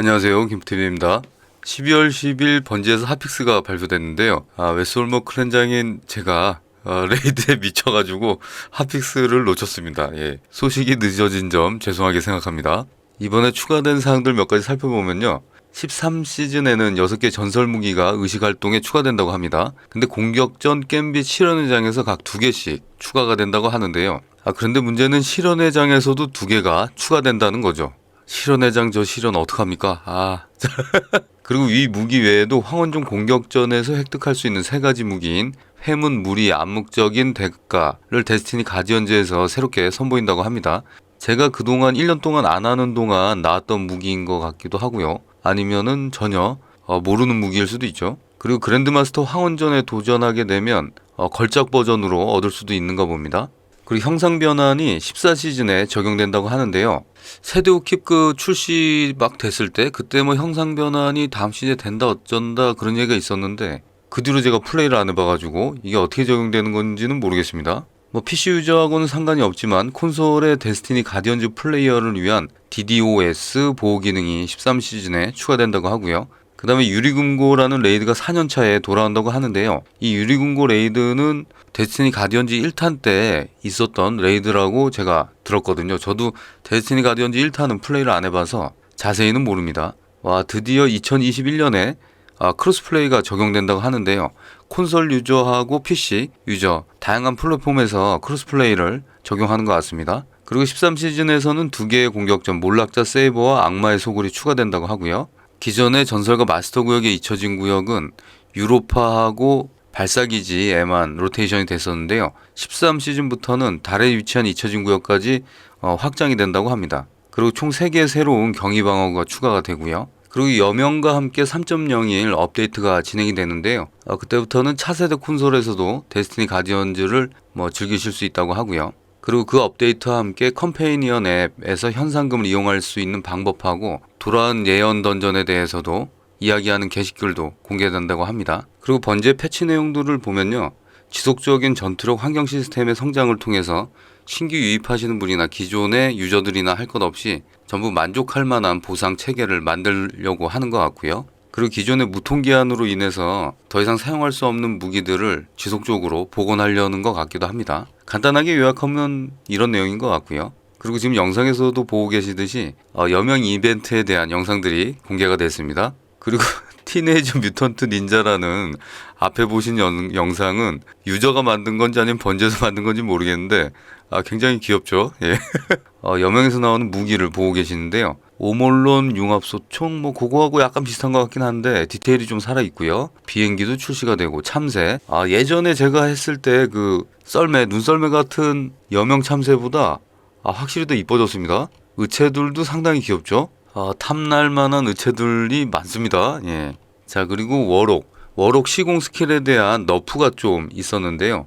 안녕하세요. 김태빈입니다. 12월 10일 번지에서 핫픽스가 발표됐는데요. 아, 웨스홀머 클렌장인 제가 어, 레이드에 미쳐가지고 핫픽스를 놓쳤습니다. 예. 소식이 늦어진 점 죄송하게 생각합니다. 이번에 추가된 사항들 몇 가지 살펴보면요. 13시즌에는 6개 전설 무기가 의식 활동에 추가된다고 합니다. 근데 공격전 겜빗 실현회장에서 각 2개씩 추가가 된다고 하는데요. 아, 그런데 문제는 실현회장에서도 2개가 추가된다는 거죠. 실현회장 저 실현 어떡합니까? 아. 그리고 이 무기 외에도 황원종 공격전에서 획득할 수 있는 세 가지 무기인 회문, 무리, 암묵적인 대가를 데스티니 가디언즈에서 새롭게 선보인다고 합니다. 제가 그동안 1년 동안 안 하는 동안 나왔던 무기인 것 같기도 하고요. 아니면은 전혀 어, 모르는 무기일 수도 있죠. 그리고 그랜드마스터 황원전에 도전하게 되면 어, 걸작 버전으로 얻을 수도 있는가 봅니다. 그리고 형상 변환이 14시즌에 적용된다고 하는데요. 세대오 킵그 출시 막 됐을 때 그때 뭐 형상 변환이 다음 시즌에 된다 어쩐다 그런 얘기가 있었는데 그 뒤로 제가 플레이를 안 해봐가지고 이게 어떻게 적용되는 건지는 모르겠습니다. 뭐 PC 유저하고는 상관이 없지만 콘솔의 데스티니 가디언즈 플레이어를 위한 DDoS 보호 기능이 13시즌에 추가된다고 하고요. 그 다음에 유리금고라는 레이드가 4년차에 돌아온다고 하는데요. 이 유리금고 레이드는 데스티니 가디언즈 1탄 때 있었던 레이드라고 제가 들었거든요. 저도 데스티니 가디언즈 1탄은 플레이를 안 해봐서 자세히는 모릅니다. 와, 드디어 2021년에 아, 크로스플레이가 적용된다고 하는데요. 콘솔 유저하고 PC 유저 다양한 플랫폼에서 크로스플레이를 적용하는 것 같습니다. 그리고 13시즌에서는 두 개의 공격전 몰락자 세이버와 악마의 소굴이 추가된다고 하고요. 기존의 전설과 마스터 구역에 잊혀진 구역은 유로파하고 발사기지에만 로테이션이 됐었는데요. 13 시즌부터는 달에 위치한 잊혀진 구역까지 어, 확장이 된다고 합니다. 그리고 총 3개의 새로운 경위 방어가 추가가 되고요. 그리고 여명과 함께 3.01 업데이트가 진행이 되는데요. 어, 그때부터는 차세대 콘솔에서도 데스티니 가디언즈를 뭐 즐기실 수 있다고 하고요. 그리고 그 업데이트와 함께 컴페이니언 앱에서 현상금을 이용할 수 있는 방법하고 돌아온 예언 던전에 대해서도 이야기하는 게시글도 공개된다고 합니다. 그리고 번제 패치 내용들을 보면요. 지속적인 전투력 환경 시스템의 성장을 통해서 신규 유입하시는 분이나 기존의 유저들이나 할 것 없이 전부 만족할 만한 보상 체계를 만들려고 하는 것 같고요. 그리고 기존의 무통기한으로 인해서 더 이상 사용할 수 없는 무기들을 지속적으로 복원하려는 것 같기도 합니다. 간단하게 요약하면 이런 내용인 것 같고요. 그리고 지금 영상에서도 보고 계시듯이 어, 여명 이벤트에 대한 영상들이 공개가 됐습니다. 그리고 티네이저 뮤턴트 닌자라는 앞에 보신 영, 영상은 유저가 만든 건지 아니면 번제에서 만든 건지 모르겠는데 아, 굉장히 귀엽죠. 예. 어, 여명에서 나오는 무기를 보고 계시는데요. 오몰론 융합소총 뭐 그거하고 약간 비슷한 것 같긴 한데 디테일이 좀 살아 있고요. 비행기도 출시가 되고 참새. 아 예전에 제가 했을 때 그 썰매 눈썰매 같은 여명 참새보다 아, 확실히 더 이뻐졌습니다. 의체들도 상당히 귀엽죠. 아, 탐날 만한 의체들이 많습니다. 예. 자 그리고 워록. 워록 시공 스킬에 대한 너프가 좀 있었는데요.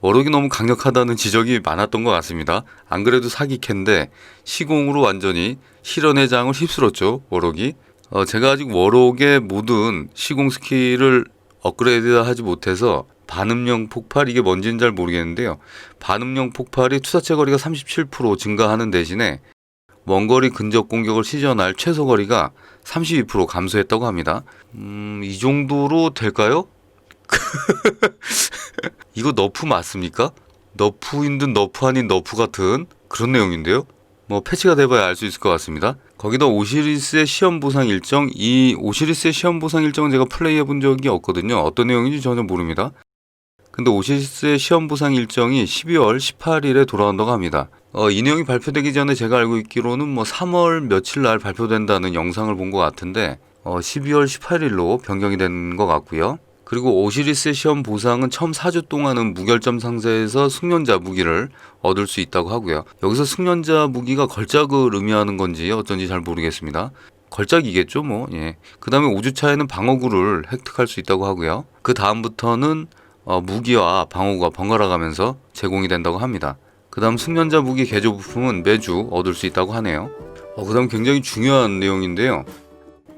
워록이 너무 강력하다는 지적이 많았던 것 같습니다. 안 그래도 사기캔데 시공으로 완전히 실현회장을 휩쓸었죠. 워록이. 어, 제가 아직 워록의 모든 시공 스킬을 업그레이드 하지 못해서 반음령 폭발 이게 뭔지는 잘 모르겠는데요. 반음령 폭발이 투사체 거리가 37% 증가하는 대신에 원거리 근접 공격을 시전할 최소 거리가 32% 감소했다고 합니다. 음, 이 정도로 될까요? 이거 너프 맞습니까? 너프인 듯 너프 아닌 너프 같은 그런 내용인데요. 뭐 패치가 돼봐야 알 수 있을 것 같습니다. 거기다 오시리스의 시험 보상 일정, 이 오시리스의 시험 보상 일정은 제가 플레이해 본 적이 없거든요. 어떤 내용인지 전혀 모릅니다. 근데 오시리스의 시험 보상 일정이 12월 18일에 돌아온다고 합니다. 어, 이 내용이 발표되기 전에 제가 알고 있기로는 뭐 3월 며칠 날 발표된다는 영상을 본 것 같은데 어, 12월 18일로 변경이 된 것 같고요. 그리고 오시리스의 시험 보상은 처음 4주 동안은 무결점 상자에서 숙련자 무기를 얻을 수 있다고 하고요. 여기서 숙련자 무기가 걸작을 의미하는 건지 어쩐지 잘 모르겠습니다. 걸작이겠죠, 뭐. 예. 그 다음에 5주차에는 방어구를 획득할 수 있다고 하고요. 그 다음부터는 어, 무기와 방어구가 번갈아 가면서 제공이 된다고 합니다. 그 다음 숙련자 무기 개조 부품은 매주 얻을 수 있다고 하네요. 어, 그 다음 굉장히 중요한 내용인데요.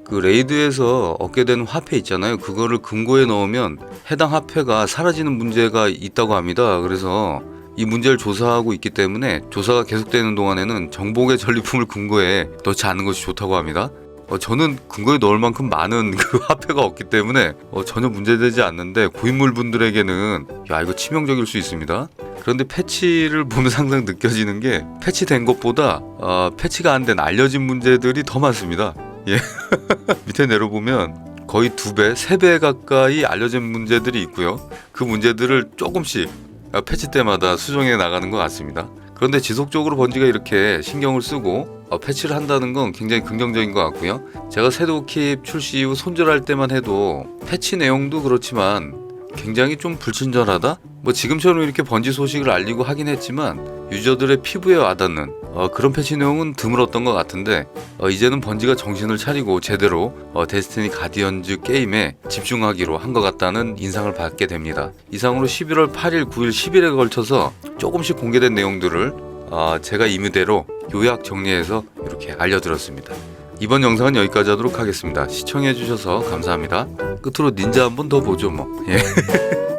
그 레이드에서 얻게 되는 화폐 있잖아요. 그거를 금고에 넣으면 해당 화폐가 사라지는 문제가 있다고 합니다. 그래서 이 문제를 조사하고 있기 때문에 조사가 계속되는 동안에는 정복의 전리품을 금고에 넣지 않는 것이 좋다고 합니다. 어, 저는 근거에 넣을 만큼 많은 그 화폐가 없기 때문에 어, 전혀 문제되지 않는데 고인물 분들에게는 야 이거 치명적일 수 있습니다. 그런데 패치를 보면서 항상 느껴지는 게 패치된 것보다 어, 패치가 안 된 알려진 문제들이 더 많습니다. 예. 밑에 내려보면 거의 두 배, 세 배 가까이 알려진 문제들이 있고요. 그 문제들을 조금씩 어, 패치 때마다 수정해 나가는 것 같습니다. 그런데 지속적으로 번지가 이렇게 신경을 쓰고 어, 패치를 한다는 건 굉장히 긍정적인 것 같고요. 제가 섀도우킵 출시 이후 손절할 때만 해도 패치 내용도 그렇지만 굉장히 좀 불친절하다? 뭐 지금처럼 이렇게 번지 소식을 알리고 하긴 했지만 유저들의 피부에 와닿는 어, 그런 패치 내용은 드물었던 것 같은데 어, 이제는 번지가 정신을 차리고 제대로 어, 데스티니 가디언즈 게임에 집중하기로 한 것 같다는 인상을 받게 됩니다. 이상으로 11월 8일, 9일, 10일에 걸쳐서 조금씩 공개된 내용들을 어, 제가 임의대로 요약 정리해서 이렇게 알려드렸습니다. 이번 영상은 여기까지 하도록 하겠습니다. 시청해주셔서 감사합니다. 끝으로 닌자 한 번 더 보죠 뭐. 예.